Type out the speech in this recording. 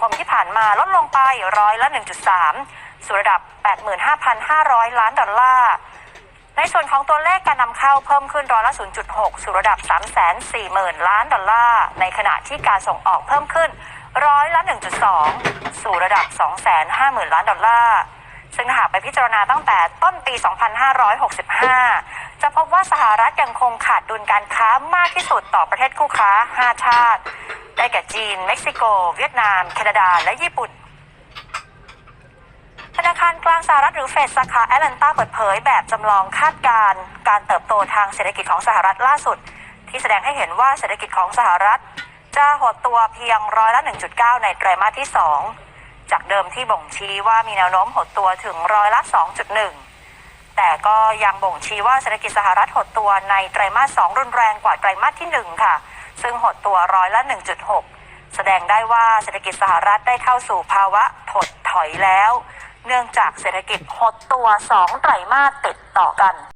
คมที่ผ่านมาลดลงไปร้อยละ 1.3 สู่ระดับ 85,500 ล้านดอลลาร์ในส่วนของตัวเลขการนำเข้าเพิ่มขึ้นร้อยละ 0.6 สู่ระดับ 340,000 ล้านดอลลาร์ ในขณะที่การส่งออกเพิ่มขึ้นร้อยละ 1.2 สู่ระดับ 250,000 ล้านดอลลาร์ ซึ่งหากไปพิจารณาตั้งแต่ต้นปี 2565 จะพบว่าสหรัฐยังคงขาดดุลการค้ามากที่สุดต่อประเทศคู่ค้า 5 ชาติ ได้แก่จีน เม็กซิโก เวียดนาม แคนาดา และญี่ปุ่น ธนาคารกลางสหรัฐหรือเฟดสาขาแอตแลนตาเปิดเผยแบบจำลองคาดการณ์การเติบโตทางเศรษฐกิจของสหรัฐล่าสุด ที่แสดงให้เห็นว่าเศรษฐกิจของสหรัฐ จะหดตัวเพียงร้อยละ 1.9 ในไตรมาสที่ 2 จากเดิมที่บ่งชี้ว่ามีแนวโน้มหดตัวถึงร้อยละ 2.1 แต่ก็ยังบ่งชี้ว่าเศรษฐกิจสหรัฐหดตัวในไตรมาส 2 รุนแรงกว่าไตรมาสที่ 1 ค่ะ ซึ่งหดตัวร้อยละ 1.6 แสดงได้ว่าเศรษฐกิจสหรัฐได้เข้าสู่ภาวะถดถอยแล้ว เนื่องจากเศรษฐกิจหดตัว 2 ไตรมาสติดต่อกัน